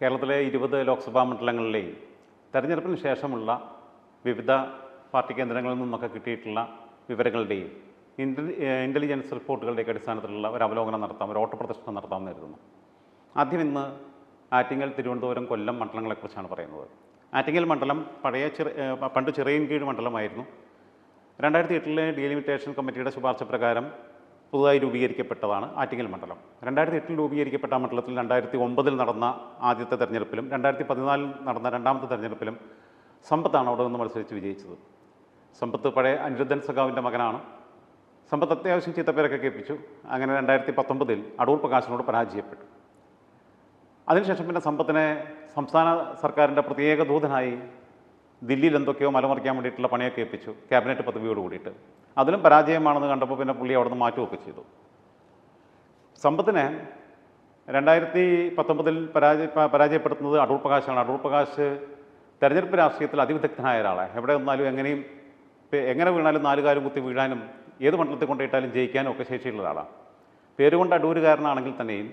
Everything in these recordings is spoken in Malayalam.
കേരളത്തിലെ ഇരുപത് ലോക്സഭാ മണ്ഡലങ്ങളിലെയും തെരഞ്ഞെടുപ്പിന് ശേഷമുള്ള വിവിധ പാർട്ടി കേന്ദ്രങ്ങളിൽ നിന്നൊക്കെ കിട്ടിയിട്ടുള്ള വിവരങ്ങളുടെയും ഇന്റലി ഇന്റലിജൻസ് റിപ്പോർട്ടുകളുടെയൊക്കെ അടിസ്ഥാനത്തിലുള്ള ഒരു അവലോകനം നടത്താം ഒരു ഓട്ടപ്രദർശനം നടത്താമെന്ന് കരുതുന്നു. ആദ്യം ഇന്ന് ആറ്റിങ്ങൽ തിരുവനന്തപുരം കൊല്ലം മണ്ഡലങ്ങളെക്കുറിച്ചാണ് പറയുന്നത്. ആറ്റിങ്ങൽ മണ്ഡലം പഴയ ചെറു പണ്ട് പണ്ട് ചിറയൻകീഴ് മണ്ഡലമായിരുന്നു. രണ്ടായിരത്തി എട്ടിലെ ഡീലിമിറ്റേഷൻ കമ്മിറ്റിയുടെ ശുപാർശ പ്രകാരം പുതുതായി രൂപീകരിക്കപ്പെട്ടതാണ് ആറ്റിങ്ങൽ മണ്ഡലം. രണ്ടായിരത്തി എട്ടിൽ രൂപീകരിക്കപ്പെട്ട മണ്ഡലത്തിൽ രണ്ടായിരത്തി ഒമ്പതിൽ നടന്ന ആദ്യത്തെ തെരഞ്ഞെടുപ്പിലും രണ്ടായിരത്തി പതിനാലിൽ നടന്ന രണ്ടാമത്തെ തെരഞ്ഞെടുപ്പിലും സമ്പത്താണ് അവിടെ നിന്ന് മത്സരിച്ച് വിജയിച്ചത്. സമ്പത്ത് പഴയ അനിരുദ്ധൻ സഖാവിന്റെ മകനാണ്. സമ്പത്ത് അത്യാവശ്യം ചീത്തപ്പേരൊക്കെ കേൾപ്പിച്ചു. അങ്ങനെ രണ്ടായിരത്തി പത്തൊമ്പതിൽ അടൂർ പ്രകാശിനോട് പരാജയപ്പെട്ടു. അതിനുശേഷം പിന്നെ സമ്പത്തിനെ സംസ്ഥാന സർക്കാരിന്റെ പ്രത്യേക ദൂതനായി ദില്ലിയിൽ എന്തൊക്കെയോ മലമറിക്കാൻ വേണ്ടിയിട്ടുള്ള പണിയൊക്കെ ഏൽപ്പിച്ചു ക്യാബിനറ്റ് പദവിയോട് കൂടിയിട്ട്. അതിലും പരാജയമാണെന്ന് കണ്ടപ്പോൾ പിന്നെ പുള്ളി അവിടെ നിന്ന് മാറ്റുകയൊക്കെ ചെയ്തു. സമ്പത്തിനെ രണ്ടായിരത്തി പത്തൊമ്പതിൽ പരാജയ പരാജയപ്പെടുത്തുന്നത് അടൂർ പ്രകാശാണ്. അടൂർ പ്രകാശ് തെരഞ്ഞെടുപ്പ് രാഷ്ട്രീയത്തിൽ അതിവിദഗ്ധനായ ഒരാളെ എവിടെ വന്നാലും എങ്ങനെയും എങ്ങനെ വീണാലും നാലുകാലും കുത്തി വീഴാനും ഏത് മണ്ഡലത്തിൽ കൊണ്ടിട്ടാലും ജയിക്കാനും ഒക്കെ ശേഷിയുള്ള ഒരാളാണ്. പേരുകൊണ്ട് അടൂരുകാരനാണെങ്കിൽ തന്നെയും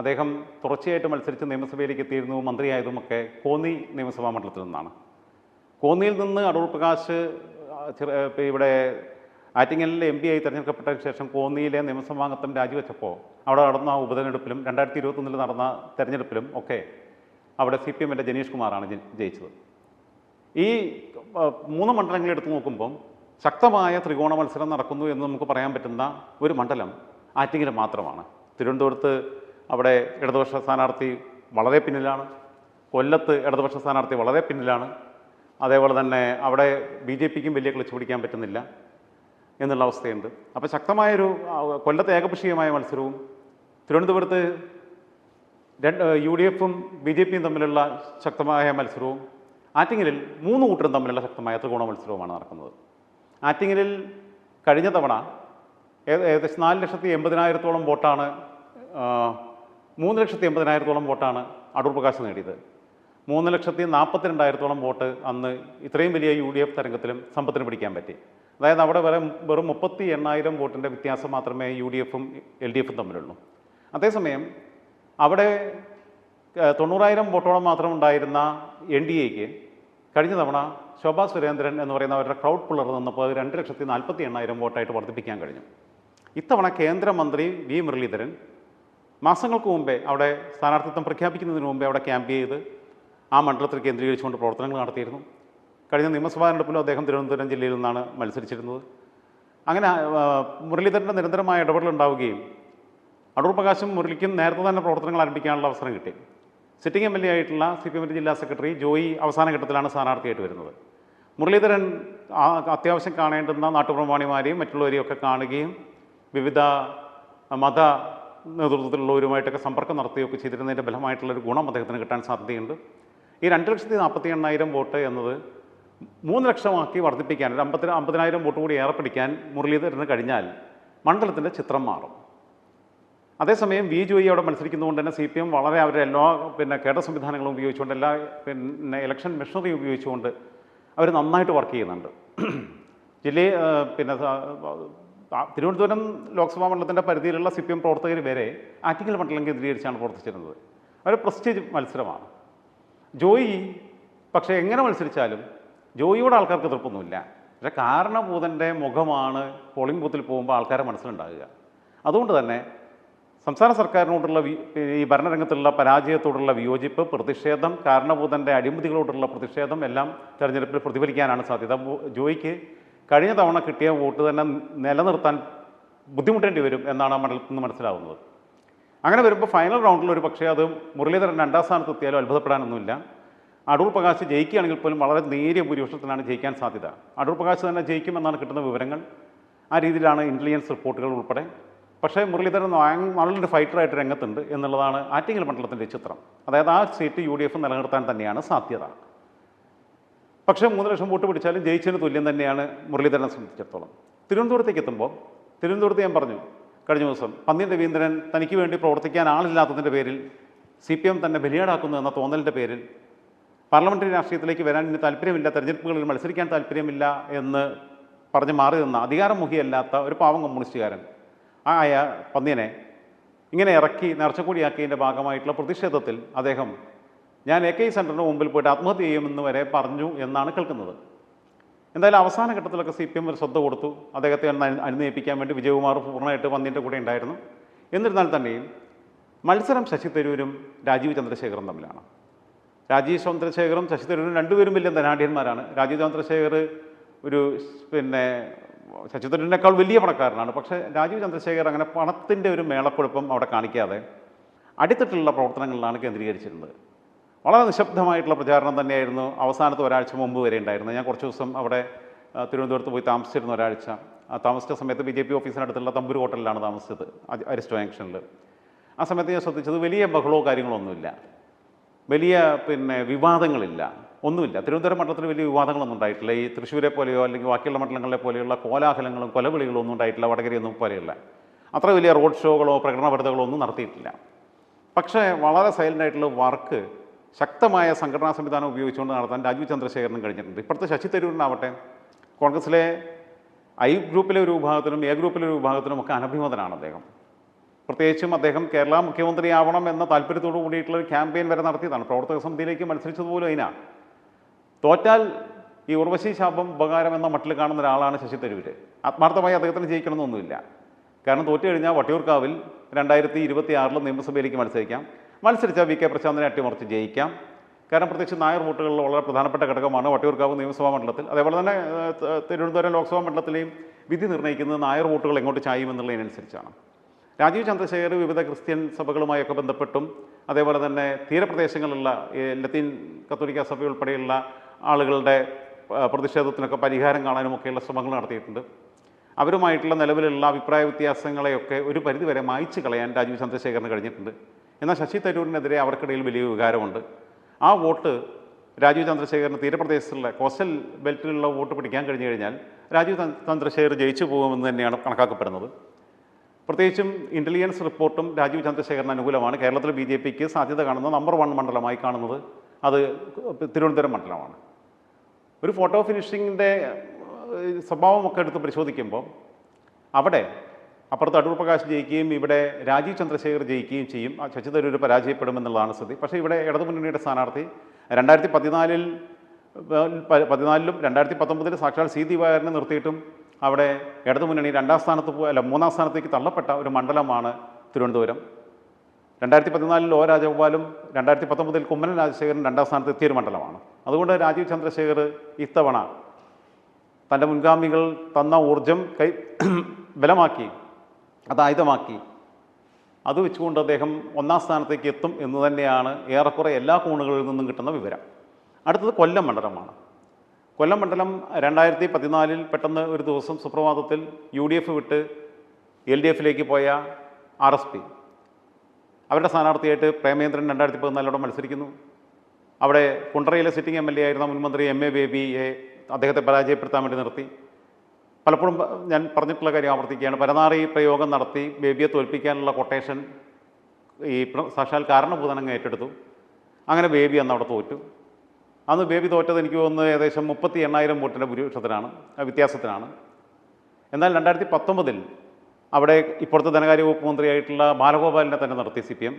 അദ്ദേഹം തുടർച്ചയായിട്ട് മത്സരിച്ച് നിയമസഭയിലേക്ക് എത്തിയിരുന്നു മന്ത്രിയായതുമൊക്കെ കോന്നി നിയമസഭാ മണ്ഡലത്തിൽ നിന്നാണ്. കോന്നിയിൽ നിന്ന് അടൂർ പ്രകാശ് ഇവിടെ ആറ്റിങ്ങലിലെ എം പി ആയി തെരഞ്ഞെടുക്കപ്പെട്ടതിന് ശേഷം കോന്നിയിലെ നിയമസഭാംഗത്വം രാജിവെച്ചപ്പോൾ അവിടെ നടന്ന ഉപതെരഞ്ഞെടുപ്പിലും രണ്ടായിരത്തി ഇരുപത്തൊന്നിൽ നടന്ന തെരഞ്ഞെടുപ്പിലും ഒക്കെ അവിടെ സി പി എമ്മിന്റെ ജനീഷ് കുമാറാണ് ജയിച്ചത്. ഈ മൂന്ന് മണ്ഡലങ്ങൾ എടുത്തു നോക്കുമ്പം ശക്തമായ ത്രികോണ മത്സരം നടക്കുന്നു എന്ന് നമുക്ക് പറയാൻ പറ്റുന്ന ഒരു മണ്ഡലം ആറ്റിങ്ങൽ മാത്രമാണ്. തിരുവനന്തപുരത്ത് അവിടെ ഇടതുപക്ഷ സ്ഥാനാർത്ഥി വളരെ പിന്നിലാണ്. കൊല്ലത്ത് ഇടതുപക്ഷ സ്ഥാനാർത്ഥി വളരെ പിന്നിലാണ്. അതേപോലെ തന്നെ അവിടെ ബി ജെ പിക്കും വലിയ ക്ലച്ച് പിടിക്കാൻ പറ്റുന്നില്ല എന്നുള്ള അവസ്ഥയുണ്ട്. അപ്പോൾ ശക്തമായൊരു കൊല്ലത്തെ ഏകപക്ഷീയമായ മത്സരവും തിരുവനന്തപുരത്ത് രണ്ട് യു ഡി എഫും ബി ജെ പിയും തമ്മിലുള്ള ശക്തമായ മത്സരവും ആറ്റിങ്ങലിൽ മൂന്ന് കൂട്ടരും തമ്മിലുള്ള ശക്തമായ ത്രികോണ മത്സരവുമാണ് നടക്കുന്നത്. ആറ്റിങ്ങലിൽ കഴിഞ്ഞ തവണ ഏകദേശം നാല് ലക്ഷത്തി എൺപതിനായിരത്തോളം വോട്ടാണ് മൂന്ന് ലക്ഷത്തി എൺപതിനായിരത്തോളം വോട്ടാണ് അടൂർ പ്രകാശ് നേടിയത്. മൂന്ന് ലക്ഷത്തി നാൽപ്പത്തിരണ്ടായിരത്തോളം വോട്ട് അന്ന് ഇത്രയും വലിയ യു ഡി എഫ് തരംഗത്തിലും സമ്പത്തിന് പിടിക്കാൻ പറ്റി. അതായത് അവിടെ വരെ വെറും മുപ്പത്തി എണ്ണായിരം വോട്ടിന്റെ വ്യത്യാസം മാത്രമേ യു ഡി എഫും എൽ ഡി എഫും തമ്മിലുള്ളൂ. അതേസമയം അവിടെ തൊണ്ണൂറായിരം വോട്ടോളം മാത്രം ഉണ്ടായിരുന്ന എൻ ഡി എക്ക് കഴിഞ്ഞ തവണ ശോഭാ സുരേന്ദ്രൻ എന്ന് പറയുന്ന അവരുടെ ക്രൗഡ് പുള്ളർ നിന്നപ്പോൾ രണ്ട് ലക്ഷത്തി നാൽപ്പത്തി എണ്ണായിരം വോട്ടായിട്ട് വർദ്ധിപ്പിക്കാൻ കഴിഞ്ഞു. ഇത്തവണ കേന്ദ്രമന്ത്രി വി മുരളീധരൻ മാസങ്ങൾക്ക് മുമ്പേ അവിടെ സ്ഥാനാർത്ഥിത്വം പ്രഖ്യാപിക്കുന്നതിന് മുമ്പേ അവിടെ ക്യാമ്പ് ചെയ്ത് ആ മണ്ഡലത്തിൽ കേന്ദ്രീകരിച്ചുകൊണ്ട് പ്രവർത്തനങ്ങൾ നടത്തിയിരുന്നു. കഴിഞ്ഞ നിയമസഭാ തെരഞ്ഞെടുപ്പിലും അദ്ദേഹം തിരുവനന്തപുരം ജില്ലയിൽ നിന്നാണ് മത്സരിച്ചിരുന്നത്. അങ്ങനെ മുരളീധരന്റെ നിരന്തരമായ ഇടപെടൽ ഉണ്ടാവുകയും അടൂർ പ്രകാശും മുരളിക്കും നേരത്തെ തന്നെ പ്രവർത്തനങ്ങൾ ആരംഭിക്കാനുള്ള അവസരം കിട്ടി. സിറ്റിംഗ് എം എൽ എ ആയിട്ടുള്ള സി പി എമ്മിന്റെ ജില്ലാ സെക്രട്ടറി ജോയി അവസാന ഘട്ടത്തിലാണ് സ്ഥാനാർത്ഥിയായിട്ട് വരുന്നത്. മുരളീധരൻ അത്യാവശ്യം കാണേണ്ടുന്ന നാട്ടുപ്രമാണിമാരെയും മറ്റുള്ളവരെയും ഒക്കെ കാണുകയും വിവിധ മത നേതൃത്വത്തിലുള്ളവരുമായിട്ടൊക്കെ സമ്പർക്കം നടത്തുകയൊക്കെ ചെയ്തിരുന്നതിന്റെ ഫലമായിട്ടുള്ളൊരു ഗുണം അദ്ദേഹത്തിന് കിട്ടാൻ സാധ്യതയുണ്ട്. ഈ രണ്ട് ലക്ഷത്തി നാൽപ്പത്തി എണ്ണായിരം വോട്ട് എന്നത് മൂന്ന് ലക്ഷമാക്കി വർദ്ധിപ്പിക്കാൻ ഒരു അമ്പത്തി അമ്പതിനായിരം വോട്ട് കൂടി ഏറെ പിടിക്കാൻ മുരളീധരന് കഴിഞ്ഞാൽ മണ്ഡലത്തിന്റെ ചിത്രം മാറും. അതേസമയം വി ജോയി അവിടെ മത്സരിക്കുന്നതുകൊണ്ട് തന്നെ സി പി എം വളരെ അവരുടെ എല്ലാ പിന്നെ കേഡർ സംവിധാനങ്ങളും ഉപയോഗിച്ചുകൊണ്ട് എല്ലാ പിന്നെ ഇലക്ഷൻ മെഷീനറി ഉപയോഗിച്ചുകൊണ്ട് അവർ നന്നായിട്ട് വർക്ക് ചെയ്യുന്നുണ്ട്. ജില്ലയിൽ പിന്നെ തിരുവനന്തപുരം ലോക്സഭാ മണ്ഡലത്തിന്റെ പരിധിയിലുള്ള സി പി എം പ്രവർത്തകർ വരെ ആറ്റിങ്ങൽ മണ്ഡലം കേന്ദ്രീകരിച്ചാണ് പ്രവർത്തിച്ചിരുന്നത്. അവർ പ്രസ്റ്റീജ് മത്സരമാണ്. ജോയി പക്ഷെ എങ്ങനെ മത്സരിച്ചാലും ജോയിയോട് ആൾക്കാർക്ക് എതിർപ്പൊന്നുമില്ല. പക്ഷേ കാരണഭൂതന്റെ മുഖമാണ് പോളിംഗ് ബൂത്തിൽ പോകുമ്പോൾ ആൾക്കാരെ മനസ്സിലുണ്ടാകുക. അതുകൊണ്ട് തന്നെ സംസ്ഥാന സർക്കാരിനോടുള്ള ഈ ഭരണരംഗത്തുള്ള പരാജയത്തോടുള്ള വിയോജിപ്പ് പ്രതിഷേധം കാരണഭൂതന്റെ അഴിമതികളോടുള്ള പ്രതിഷേധം എല്ലാം തെരഞ്ഞെടുപ്പിൽ പ്രതിഫലിക്കാനാണ് സാധ്യത. ജോയിക്ക് കഴിഞ്ഞ തവണ കിട്ടിയ വോട്ട് തന്നെ നിലനിർത്താൻ ബുദ്ധിമുട്ടേണ്ടി വരും എന്നാണ് മണ്ഡലത്തിൽ നിന്ന് മനസ്സിലാവുന്നത്. അങ്ങനെ വരുമ്പോൾ ഫൈനൽ റൗണ്ടിൽ ഒരു പക്ഷേ അത് മുരളീധരൻ രണ്ടാം സ്ഥാനത്ത് എത്തിയാലും അത്ഭുതപ്പെടാനൊന്നുമില്ല. അടൂർ പ്രകാശ് ജയിക്കുകയാണെങ്കിൽ പോലും വളരെ നേരിയ ഭൂരിപക്ഷത്തിനാണ് ജയിക്കാൻ സാധ്യത. അടൂർ പ്രകാശ് തന്നെ ജയിക്കുമെന്നാണ് കിട്ടുന്ന വിവരങ്ങൾ. ആ രീതിയിലാണ് ഇന്റലിജൻസ് റിപ്പോർട്ടുകൾ ഉൾപ്പെടെ. പക്ഷേ മുരളീധരൻ നല്ലൊരു ഫൈറ്ററായിട്ട് രംഗത്തുണ്ട് എന്നുള്ളതാണ് ആറ്റിങ്ങൽ മണ്ഡലത്തിന്റെ ചിത്രം. അതായത് ആ സീറ്റ് യു ഡി എഫ് നിലനിർത്താൻ തന്നെയാണ് സാധ്യത. പക്ഷേ മൂന്ന് ലക്ഷം വോട്ട് പിടിച്ചാലും ജയിച്ചതിന് തുല്യം തന്നെയാണ് മുരളീധരനെ സംബന്ധിച്ചിടത്തോളം. തിരുവനന്തപുരത്തേക്ക് എത്തുമ്പോൾ തിരുവനന്തപുരത്ത് ഞാൻ പറഞ്ഞു കഴിഞ്ഞ ദിവസം പന്നി രവീന്ദ്രൻ തനിക്ക് വേണ്ടി പ്രവർത്തിക്കാൻ ആളില്ലാത്തതിന്റെ പേരിൽ സി പി എം തന്നെ ബലിയാടാക്കുന്നു എന്ന തോന്നലിന്റെ പേരിൽ പാർലമെന്ററി രാഷ്ട്രീയത്തിലേക്ക് വരാൻ ഇനി താല്പര്യമില്ല തെരഞ്ഞെടുപ്പുകളിൽ മത്സരിക്കാൻ താല്പര്യമില്ല എന്ന് പറഞ്ഞ് മാറി നിന്ന അധികാരമുഖിയല്ലാത്ത ഒരു പാവം കമ്മ്യൂണിസ്റ്റുകാരൻ. ആയ പന്നീനെ ഇങ്ങനെ ഇറക്കി നേർച്ചക്കൂടിയാക്കിയതിന്റെ ഭാഗമായിട്ടുള്ള പ്രതിഷേധത്തിൽ അദ്ദേഹം ഞാൻ എ കെ സെന്ററിന് മുമ്പിൽ പോയിട്ട് ആത്മഹത്യ ചെയ്യുമെന്ന് വരെ പറഞ്ഞു എന്നാണ് കേൾക്കുന്നത്. എന്തായാലും അവസാന ഘട്ടത്തിലൊക്കെ സി പി എം ഒരു ശ്രദ്ധ കൊടുത്തു. അദ്ദേഹത്തെ അനുനയിപ്പിക്കാൻ വേണ്ടി വിജയകുമാർ പൂർണമായിട്ട് വന്നിന്റെ കൂടെ ഉണ്ടായിരുന്നു. എന്നിരുന്നാൽ തന്നെയും മത്സരം ശശി തരൂരും രാജീവ് ചന്ദ്രശേഖറും തമ്മിലാണ്. രാജീവ് ചന്ദ്രശേഖറും ശശി തരൂരും രണ്ടുപേരും വലിയ ധനാഢ്യന്മാരാണ്. രാജീവ് ചന്ദ്രശേഖർ ഒരു പിന്നെ ശശി തരൂരിനേക്കാൾ വലിയ പണക്കാരനാണ്. പക്ഷേ രാജീവ് ചന്ദ്രശേഖർ അങ്ങനെ പണത്തിന്റെ ഒരു മേളക്കൊടുപ്പം അവിടെ കാണിക്കാതെ അടിത്തട്ടിലുള്ള പ്രവർത്തനങ്ങളിലാണ് കേന്ദ്രീകരിച്ചിരുന്നത്. വളരെ നിശബ്ദമായിട്ടുള്ള പ്രചാരണം തന്നെയായിരുന്നു അവസാനത്തെ ഒരാഴ്ച മുമ്പ് വരെ ഉണ്ടായിരുന്നത്. ഞാൻ കുറച്ച് ദിവസം അവിടെ തിരുവനന്തപുരത്ത് പോയി താമസിച്ചിരുന്ന ഒരാഴ്ച. ആ താമസിച്ച സമയത്ത് ബി ജെ പി ഓഫീസിനടുത്തുള്ള തമ്പൂർ ഹോട്ടലിലാണ് താമസിച്ചത് അരിസ്റ്റോ ജംഗ്ഷനിൽ. ആ സമയത്ത് ഞാൻ ശ്രദ്ധിച്ചത് വലിയ ബഹളമോ കാര്യങ്ങളൊന്നുമില്ല വലിയ പിന്നെ വിവാദങ്ങളില്ല. ഒന്നുമില്ല. തിരുവനന്തപുരം മണ്ഡലത്തിൽ വലിയ വിവാദങ്ങളൊന്നും ഉണ്ടായിട്ടില്ല. ഈ തൃശ്ശൂരെ പോലെയോ അല്ലെങ്കിൽ ബാക്കിയുള്ള മണ്ഡലങ്ങളെ പോലെയുള്ള കോലാഹലങ്ങളും കൊലവിളികളും ഒന്നും ഉണ്ടായിട്ടില്ല. വടകരയൊന്നും പോലെയുള്ള അത്ര വലിയ റോഡ് ഷോകളോ പ്രകടന പ്രകടനപരിതകളോ ഒന്നും നടത്തിയിട്ടില്ല. പക്ഷേ വളരെ സൈലന്റ് ആയിട്ടുള്ള വർക്ക് ശക്തമായ സംഘടനാ സംവിധാനം ഉപയോഗിച്ചുകൊണ്ട് നടത്താൻ രാജീവ് ചന്ദ്രശേഖരനും കഴിഞ്ഞിട്ടുണ്ട്. ഇപ്പോഴത്തെ ശശി തരൂരിനാവട്ടെ കോൺഗ്രസിലെ ഐ ഗ്രൂപ്പിലെ ഒരു വിഭാഗത്തിനും എ ഗ്രൂപ്പിലെ ഒരു വിഭാഗത്തിനും ഒക്കെ അനഭിമതനാണ് അദ്ദേഹം. പ്രത്യേകിച്ചും അദ്ദേഹം കേരള മുഖ്യമന്ത്രിയാവണം എന്ന താല്പര്യത്തോടു കൂടിയിട്ടുള്ള ഒരു ക്യാമ്പയിൻ വരെ നടത്തിയതാണ്. പ്രവർത്തക സമിതിയിലേക്ക് മത്സരിച്ചതുപോലും അതിനാ. തോറ്റാൽ ഈ ഉർവശി ശാപം ഉപകാരം എന്ന മട്ടിൽ കാണുന്ന ഒരാളാണ് ശശി തരൂർ ആത്മാർത്ഥമായി അദ്ദേഹത്തിന് ജയിക്കണമെന്നൊന്നുമില്ല. കാരണം തോറ്റു കഴിഞ്ഞാൽ വട്ടിയൂർക്കാവിൽ രണ്ടായിരത്തി ഇരുപത്തി ആറിൽ നിയമസഭയിലേക്ക് മത്സരിക്കാം. മത്സരിച്ചാൽ വി കെ പ്രശാന്തിനെ അട്ടിമറിച്ച് ജയിക്കാം. കാരണം പ്രത്യേകിച്ച് നായർ വോട്ടുകളിൽ വളരെ പ്രധാനപ്പെട്ട ഘടകമാണ് വട്ടിയൂർക്കാവ് നിയമസഭാ മണ്ഡലത്തിൽ. അതേപോലെ തന്നെ തിരുവനന്തപുരം ലോക്സഭാ മണ്ഡലത്തിലെയും വിധി നിർണയിക്കുന്നത് നായർ വോട്ടുകൾ എങ്ങോട്ട് ചായുമെന്നുള്ളതിനനുസരിച്ചാണ് രാജീവ് ചന്ദ്രശേഖർ വിവിധ ക്രിസ്ത്യൻ സഭകളുമായൊക്കെ ബന്ധപ്പെട്ടും അതേപോലെ തന്നെ തീരപ്രദേശങ്ങളിലുള്ള ലത്തീൻ കത്തോലിക്ക സഭ ഉൾപ്പെടെയുള്ള ആളുകളുടെ പ്രതിഷേധത്തിനൊക്കെ പരിഹാരം കാണാനുമൊക്കെയുള്ള ശ്രമങ്ങൾ നടത്തിയിട്ടുണ്ട്. അവരുമായിട്ടുള്ള നിലവിലുള്ള അഭിപ്രായ വ്യത്യാസങ്ങളെയൊക്കെ ഒരു പരിധിവരെ മായ്ച്ചു കളയാൻ രാജീവ് ചന്ദ്രശേഖരന് കഴിഞ്ഞിട്ടുണ്ട്. എന്നാൽ ശശി തരൂരിനെതിരെ അവർക്കിടയിൽ വലിയ വികാരമുണ്ട്. ആ വോട്ട് രാജീവ് ചന്ദ്രശേഖരന് തീരപ്രദേശത്തുള്ള കോസ്റ്റൽ ബെൽറ്റിലുള്ള വോട്ട് പിടിക്കാൻ കഴിഞ്ഞു കഴിഞ്ഞാൽ രാജീവ് ചന്ദ്- ചന്ദ്രശേഖർ ജയിച്ചു പോകുമെന്ന് തന്നെയാണ് കണക്കാക്കപ്പെടുന്നത്. പ്രത്യേകിച്ചും ഇന്റലിജൻസ് റിപ്പോർട്ടും രാജീവ് ചന്ദ്രശേഖരന് അനുകൂലമാണ്. കേരളത്തിൽ ബി ജെ പിക്ക് സാധ്യത കാണുന്ന നമ്പർ വൺ മണ്ഡലമായി കാണുന്നത് അത് തിരുവനന്തപുരം മണ്ഡലമാണ്. ഒരു ഫോട്ടോ ഫിനിഷിങ്ങിന്റെ സ്വഭാവമൊക്കെ എടുത്ത് പരിശോധിക്കുമ്പോൾ അവിടെ അപ്പുറത്ത് അടൂർ പ്രകാശ് ജയിക്കുകയും ഇവിടെ രാജീവ് ചന്ദ്രശേഖർ ജയിക്കുകയും ചെയ്യും. ആ ശശി പരാജയപ്പെടുമെന്നുള്ളതാണ് സ്ഥിതി. പക്ഷേ ഇവിടെ ഇടതുമുന്നണിയുടെ സ്ഥാനാർത്ഥി രണ്ടായിരത്തി പതിനാലിൽ പതിനാലിലും രണ്ടായിരത്തി പത്തൊമ്പതിൽ സാക്ഷാൽ സി ദിവാകരനെ നിർത്തിയിട്ടും അവിടെ ഇടതുമുന്നണി രണ്ടാം സ്ഥാനത്ത് പോ അല്ല മൂന്നാം സ്ഥാനത്തേക്ക് തള്ളപ്പെട്ട ഒരു മണ്ഡലമാണ് തിരുവനന്തപുരം. രണ്ടായിരത്തി പതിനാലിൽ ഒ രാജഗോപാലും രണ്ടായിരത്തി പത്തൊമ്പതിൽ കുമ്മനം രാജശേഖരൻ രണ്ടാം സ്ഥാനത്ത് എത്തിയൊരു മണ്ഡലമാണ്. അതുകൊണ്ട് രാജീവ് ചന്ദ്രശേഖർ ഇത്തവണ തന്റെ മുൻഗാമികൾ തന്ന ഊർജം കൈ ബലമാക്കി അത് ആയുധമാക്കി അത് വെച്ചുകൊണ്ട് അദ്ദേഹം ഒന്നാം സ്ഥാനത്തേക്ക് എത്തും എന്ന് തന്നെയാണ് ഏറെക്കുറെ എല്ലാ കോണുകളിൽ നിന്നും കിട്ടുന്ന വിവരം. അടുത്തത് കൊല്ലം മണ്ഡലമാണ്. കൊല്ലം മണ്ഡലം രണ്ടായിരത്തി പതിനാലിൽ പെട്ടെന്ന് ഒരു ദിവസം സുപ്രഭാതത്തിൽ യു ഡി എഫ് വിട്ട് എൽ ഡി എഫിലേക്ക് പോയ ആർ എസ് പി. അവരുടെ സ്ഥാനാർത്ഥിയായിട്ട് പ്രേമേന്ദ്രൻ രണ്ടായിരത്തി പതിനാലിലൂടെ മത്സരിക്കുന്നു. അവിടെ കുണ്ടറയിലെ സിറ്റിംഗ് എം എൽ എ ആയിരുന്ന മുൻമന്ത്രി എം എ ബേബിയെ അദ്ദേഹത്തെ പരാജയപ്പെടുത്താൻ വേണ്ടി നിർത്തി. പലപ്പോഴും ഞാൻ പറഞ്ഞിട്ടുള്ള കാര്യം ആവർത്തിക്കുകയാണ്. പരനാറി പ്രയോഗം നടത്തി ബേബിയെ തോൽപ്പിക്കാനുള്ള കൊട്ടേഷൻ ഈ സാക്ഷാൽ കാരണഭൂതനങ്ങ് ഏറ്റെടുത്തു. അങ്ങനെ ബേബി അന്ന് അവിടെ തോറ്റു. അന്ന് ബേബി തോറ്റത് എനിക്ക് തോന്നുന്നത് ഏകദേശം മുപ്പത്തി എണ്ണായിരം വോട്ടിന്റെ ഭൂരിപക്ഷത്തിനാണ് വ്യത്യാസത്തിനാണ്. എന്നാൽ രണ്ടായിരത്തി പത്തൊമ്പതിൽ അവിടെ ഇപ്പോഴത്തെ ധനകാര്യ വകുപ്പ് മന്ത്രിയായിട്ടുള്ള ബാലഗോപാലിനെ തന്നെ നടത്തി C P M.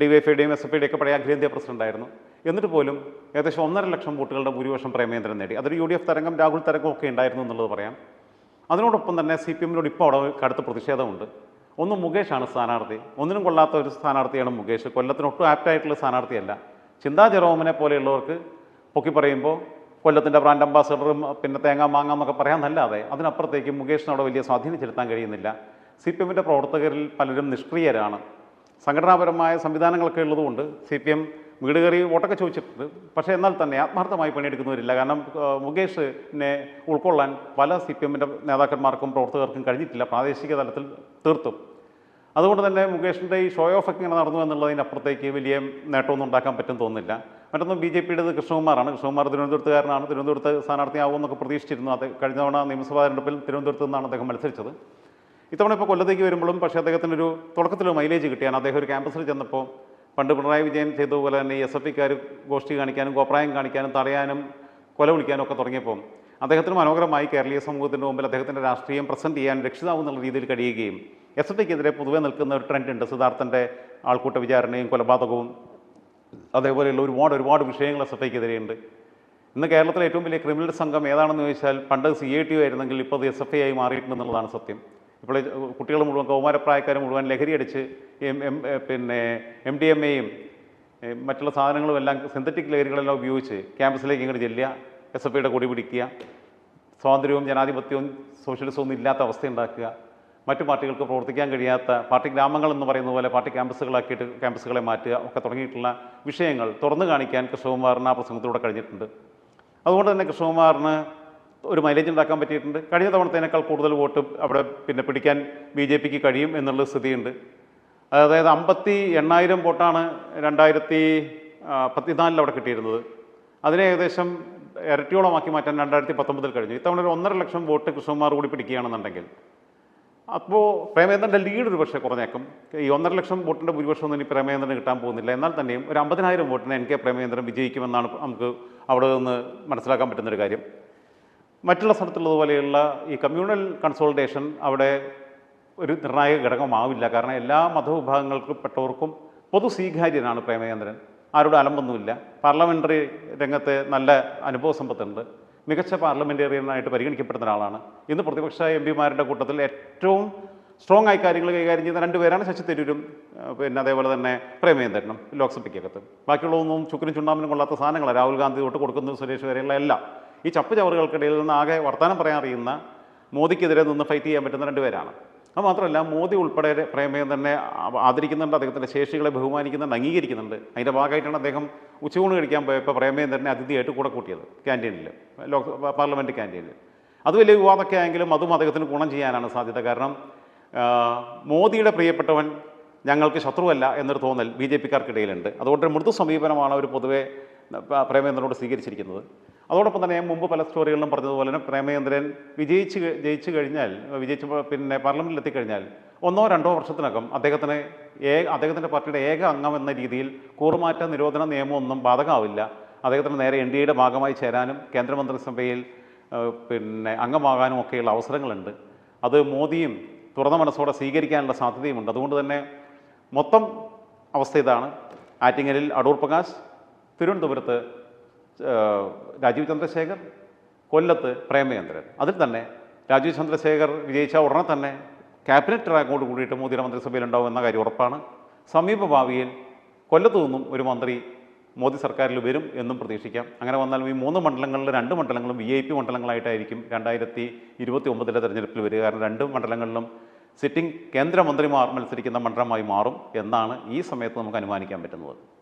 D Y S F ഐയുടെയും ഒക്കെ പഴയ അഖിലേന്ത്യാ പ്രസിഡന്റായിരുന്നു. എന്നിട്ട് പോലും ഏകദേശം ഒന്നര ലക്ഷം വോട്ടുകളുടെ ഭൂരിപക്ഷം പ്രേമേന്ദ്രൻ നേടി. അതൊരു യു ഡി എഫ് തരംഗം രാഹുൽ തരംഗം ഒക്കെ ഉണ്ടായിരുന്നു എന്നുള്ളത് പറയാം. അതിനോടൊപ്പം തന്നെ സി പി എമ്മിനോട് ഇപ്പോൾ അവിടെ കടുത്ത പ്രതിഷേധമുണ്ട്. ഒന്ന് മുകേഷാണ് സ്ഥാനാർത്ഥി. ഒന്നിനും കൊള്ളാത്ത ഒരു സ്ഥാനാർത്ഥിയാണ് മുകേഷ്. കൊല്ലത്തിന് ഒട്ടും ആപ്റ്റായിട്ടുള്ള സ്ഥാനാർത്ഥിയല്ല. ചിന്താ ജെറോമിനെ പോലെയുള്ളവർക്ക് പൊക്കി പറയുമ്പോൾ കൊല്ലത്തിന്റെ ബ്രാൻഡ് അംബാസഡറും പിന്നെ തേങ്ങ മാങ്ങ എന്നൊക്കെ പറയാമെന്നല്ലാതെ അതിനപ്പുറത്തേക്ക് മുകേഷിന് അവിടെ വലിയ സ്വാധീനം ചെലുത്താൻ കഴിയുന്നില്ല. സി പി എമ്മിന്റെ പ്രവർത്തകരിൽ പലരും നിഷ്ക്രിയരാണ്. സംഘടനാപരമായ സംവിധാനങ്ങളൊക്കെ ഉള്ളതുകൊണ്ട് സി പി എം വീട് കയറി വോട്ടൊക്കെ ചോദിച്ചിട്ടുണ്ട്. പക്ഷേ എന്നാൽ തന്നെ ആത്മാർത്ഥമായി പണിയെടുക്കുന്നവരില്ല. കാരണം മുകേഷിനെ ഉൾക്കൊള്ളാൻ പല സി പി എമ്മിന്റെ നേതാക്കന്മാർക്കും പ്രവർത്തകർക്കും കഴിഞ്ഞിട്ടില്ല. പ്രാദേശിക തലത്തിൽ തീർത്തും. അതുകൊണ്ട് തന്നെ മുകേഷിന്റെ ഈ ഷോ ഓഫ് ഒക്കെ ഇങ്ങനെ നടന്നു എന്നുള്ളതിനപ്പുറത്തേക്ക് വലിയ നേട്ടമൊന്നും ഉണ്ടാക്കാൻ പറ്റും തോന്നുന്നില്ല. മറ്റൊന്ന് ബി ജെ പിയുടേത് കൃഷ്ണകുമാറാണ്. കൃഷ്ണകുമാർ തിരുവനന്തപുരത്തുകാരനാണ്. തിരുവനന്തപുരത്ത് സ്ഥാനാർത്ഥിയാവുമെന്നൊക്കെ പ്രതീക്ഷിച്ചിരുന്നു. അത് കഴിഞ്ഞ തവണ നിയമസഭാ തെരഞ്ഞെടുപ്പിൽ തിരുവനന്തപുരത്ത് നിന്നാണ് അദ്ദേഹം മത്സരിച്ചത്. ഇത്തവണ ഇപ്പോൾ കൊല്ലത്തേക്ക് വരുമ്പോഴും പക്ഷേ അദ്ദേഹത്തിനൊരു തുടക്കത്തിൽ മൈലേജ് കിട്ടിയാണ്. അദ്ദേഹം ഒരു ക്യാമ്പസിൽ ചെന്നപ്പോൾ പണ്ട് പിണറായി വിജയൻ ചെയ്തതുപോലെ തന്നെ എസ് എഫ് ഇക്കാർ ഗോഷ്ഠി കാണിക്കാനും കോപ്രായം കാണിക്കാനും തടയാനും കൊല വിളിക്കാനും ഒക്കെ തുടങ്ങിയപ്പോൾ അദ്ദേഹത്തിന് മനോഹരമായി കേരളീയ സമൂഹത്തിന്റെ മുമ്പിൽ അദ്ദേഹത്തിന്റെ രാഷ്ട്രീയം പ്രസന്റ് ചെയ്യാൻ രക്ഷിതാവ് എന്നുള്ള രീതിയിൽ കഴിയുകയും എസ് എഫ് ഐക്കെതിരെ പൊതുവെ നിൽക്കുന്ന ഒരു ട്രെൻഡ് ഉണ്ട്. സിദ്ധാർത്ഥന്റെ ആൾക്കൂട്ട വിചാരണയും കൊലപാതകവും അതേപോലെയുള്ള ഒരുപാട് ഒരുപാട് വിഷയങ്ങൾ എസ് എഫ് ഐക്കെതിരെയുണ്ട്. ഇന്ന് കേരളത്തിലെ ഏറ്റവും വലിയ ക്രിമിനൽ സംഘം ഏതാണെന്ന് ചോദിച്ചാൽ പണ്ട് സി ഐ ടി ആയിരുന്നെങ്കിൽ ഇപ്പോൾ അത് എസ് എഫ് ഐ ആയി മാറിയിട്ടുണ്ടെന്നുള്ളതാണ് സത്യം. ഇപ്പോൾ കുട്ടികൾ മുഴുവൻ കൗമാരപ്രായക്കാർ മുഴുവൻ ലഹരി അടിച്ച് എം എം പിന്നെ എം ഡി എം എയും മറ്റുള്ള സാധനങ്ങളും എല്ലാം സിന്തറ്റിക് ലഹരികളെല്ലാം ഉപയോഗിച്ച് ക്യാമ്പസിലേക്ക് ഇങ്ങോട്ട് ചെല്ലുക എസ് എഫ് ഐയുടെ കൊടി പിടിക്കുക സ്വാതന്ത്ര്യവും ജനാധിപത്യവും സോഷ്യലിസവും ഇല്ലാത്ത അവസ്ഥ ഉണ്ടാക്കുക മറ്റു പാർട്ടികൾക്ക് പ്രവർത്തിക്കാൻ കഴിയാത്ത പാർട്ടി ഗ്രാമങ്ങൾ എന്ന് പറയുന്ന പോലെ പാർട്ടി ക്യാമ്പസുകളാക്കിയിട്ട് ക്യാമ്പസുകളെ മാറ്റുക ഒക്കെ തുടങ്ങിയിട്ടുള്ള വിഷയങ്ങൾ തുറന്നു കാണിക്കാൻ കൃഷ്ണകുമാറിന് ആ പ്രസംഗത്തിലൂടെ കഴിഞ്ഞിട്ടുണ്ട്. അതുകൊണ്ട് തന്നെ കൃഷ്ണകുമാറിന് ഒരു മൈലേജ് ഉണ്ടാക്കാൻ പറ്റിയിട്ടുണ്ട്. കഴിഞ്ഞ തവണത്തേനേക്കാൾ കൂടുതൽ വോട്ട് അവിടെ പിന്നെ പിടിക്കാൻ ബി ജെ പിക്ക് കഴിയും എന്നുള്ള സ്ഥിതിയുണ്ട്. അതായത് അമ്പത്തി എണ്ണായിരം വോട്ടാണ് രണ്ടായിരത്തി പത്തിനാലിൽ അവിടെ കിട്ടിയിരുന്നത്. അതിനെ ഏകദേശം ഇരട്ടിയോളമാക്കി മാറ്റാൻ രണ്ടായിരത്തി പത്തൊമ്പതിൽ കഴിഞ്ഞു. ഇത്തവണ ഒരു ഒന്നര ലക്ഷം വോട്ട് കൃഷ്ണകുമാർ കൂടി പിടിക്കുകയാണെന്നുണ്ടെങ്കിൽ. അപ്പോൾ പ്രേമചന്ദ്രന്റെ ലീഡ് ഒരു പക്ഷേ കുറഞ്ഞേക്കും. ഈ ഒന്നര ലക്ഷം വോട്ടിന്റെ ഭൂരിപക്ഷം ഒന്നും ഇനി പ്രേമചന്ദ്രന് കിട്ടാൻ പോകുന്നില്ല. എന്നാൽ തന്നെയും ഒരു അമ്പതിനായിരം വോട്ടിന് എൻ കെ പ്രേമേന്ദ്രൻ വിജയിക്കുമെന്നാണ് നമുക്ക് അവിടെ നിന്ന് മനസ്സിലാക്കാൻ പറ്റുന്നൊരു കാര്യം. മറ്റുള്ള സ്ഥലത്തുള്ളതുപോലെയുള്ള ഈ കമ്മ്യൂണൽ കൺസോൾട്ടേഷൻ അവിടെ ഒരു നിർണായക ഘടകമാവില്ല. കാരണം എല്ലാ മതവിഭാഗങ്ങൾക്കും പെട്ടവർക്കും പൊതു സ്വീകാര്യനാണ് പ്രേമചന്ദ്രൻ. ആരോട് അലമ്പൊന്നുമില്ല. പാർലമെന്ററി രംഗത്തെ നല്ല അനുഭവ സമ്പത്തുണ്ട്. മികച്ച പാർലമെന്റേറിയനായിട്ട് പരിഗണിക്കപ്പെടുന്ന ഒരാളാണ്. ഇന്ന് പ്രതിപക്ഷ എം പിമാരുടെ കൂട്ടത്തിൽ ഏറ്റവും സ്ട്രോങ് ആയി കാര്യങ്ങൾ കൈകാര്യം ചെയ്യുന്ന രണ്ടുപേരാണ് ശശി തരൂരും പിന്നെ അതേപോലെ തന്നെ പ്രേമചന്ദ്രനും ലോക്സഭയ്ക്കകത്ത്. ബാക്കിയുള്ളതൊന്നും ചുക്കിനും ചുണ്ണാമ്പിനും കൊള്ളാത്ത സാധനങ്ങളാണ് രാഹുൽ ഗാന്ധി തൊട്ട് കൊടുക്കുന്നത് സുരേഷ് വരെയുള്ള എല്ലാം. ഈ ചപ്പ് ചവറുകൾക്കിടയിൽ നിന്ന് ആകെ വർത്തമാനം പറയാൻ അറിയുന്ന മോദിക്കെതിരെ നിന്ന് ഫൈറ്റ് ചെയ്യാൻ പറ്റുന്ന രണ്ടുപേരാണ്. അത് മാത്രമല്ല മോദി ഉൾപ്പെടെ പ്രേമയം തന്നെ ആദരിക്കുന്നുണ്ട് അദ്ദേഹത്തിന്റെ ശേഷികളെ ബഹുമാനിക്കുന്നുണ്ട് അംഗീകരിക്കുന്നുണ്ട്. അതിന്റെ ഭാഗമായിട്ടാണ് അദ്ദേഹം ഉച്ചയൂണ് കഴിക്കാൻ പോയപ്പോൾ പ്രേമയം തന്നെ അതിഥിയായിട്ട് കൂടെ കൂട്ടിയത് ക്യാന്റീനിൽ ലോക് പാർലമെന്റ് ക്യാന്റീനിൽ അത് വലിയ വിവാദമൊക്കെ ആയെങ്കിലും അതും അദ്ദേഹത്തിന് ഗുണം ചെയ്യാനാണ് സാധ്യത. കാരണം മോദിയുടെ പ്രിയപ്പെട്ടവൻ ഞങ്ങൾക്ക് ശത്രുവല്ല എന്നൊരു തോന്നൽ ബി ജെ പിക്കാർക്കിടയിലുണ്ട്. അതുകൊണ്ട് മൃദു സമീപനമാണ് അവർ പൊതുവെ പ്രേമചന്ദ്രനോട് സ്വീകരിച്ചിരിക്കുന്നത്. അതോടൊപ്പം തന്നെ മുമ്പ് പല സ്റ്റോറികളിലും പറഞ്ഞതുപോലെ തന്നെ പ്രേമചന്ദ്രൻ വിജയിച്ച് ജയിച്ചു കഴിഞ്ഞാൽ വിജയിച്ച് പിന്നെ പാർലമെന്റിൽ എത്തിക്കഴിഞ്ഞാൽ ഒന്നോ രണ്ടോ വർഷത്തിനകം അദ്ദേഹത്തിന് ഏ അദ്ദേഹത്തിന്റെ പാർട്ടിയുടെ ഏക അംഗം എന്ന രീതിയിൽ കൂറുമാറ്റ നിരോധന നിയമമൊന്നും ബാധകമാവില്ല. അദ്ദേഹത്തിന് നേരെ എൻ ഡി എയുടെ ഭാഗമായി ചേരാനും കേന്ദ്രമന്ത്രിസഭയിൽ പിന്നെ അംഗമാകാനും ഒക്കെയുള്ള അവസരങ്ങളുണ്ട്. അത് മോദിയും തുറന്ന മനസ്സോടെ സ്വീകരിക്കാനുള്ള സാധ്യതയുമുണ്ട്. അതുകൊണ്ട് തന്നെ മൊത്തം അവസ്ഥ ഇതാണ്. ആറ്റിങ്ങലിൽ അടൂർ പ്രകാശ്. തിരുവനന്തപുരത്ത് രാജീവ് ചന്ദ്രശേഖർ കൊല്ലത്ത് പ്രേമചന്ദ്രൻ. അതിൽ തന്നെ രാജീവ് ചന്ദ്രശേഖർ വിജയിച്ച ഉടനെ തന്നെ ക്യാബിനറ്റ് റാങ്കോട് കൂടിയിട്ട് മോദിയുടെ മന്ത്രിസഭയിൽ ഉണ്ടാവും എന്ന കാര്യം ഉറപ്പാണ്. സമീപ ഭാവിയിൽ കൊല്ലത്തു നിന്നും ഒരു മന്ത്രി മോദി സർക്കാരിൽ വരും എന്നും പ്രതീക്ഷിക്കാം. അങ്ങനെ വന്നാൽ ഈ മൂന്ന് മണ്ഡലങ്ങളിൽ രണ്ട് മണ്ഡലങ്ങളും വി ഐ പി മണ്ഡലങ്ങളായിട്ടായിരിക്കും രണ്ടായിരത്തി ഇരുപത്തി ഒമ്പതിലെ തെരഞ്ഞെടുപ്പിൽ വരിക. കാരണം രണ്ട് മണ്ഡലങ്ങളിലും സിറ്റിംഗ് കേന്ദ്രമന്ത്രിമാർ മത്സരിക്കുന്ന മണ്ഡലമായി മാറും എന്നാണ് ഈ സമയത്ത് നമുക്ക് അനുമാനിക്കാൻ പറ്റുന്നത്.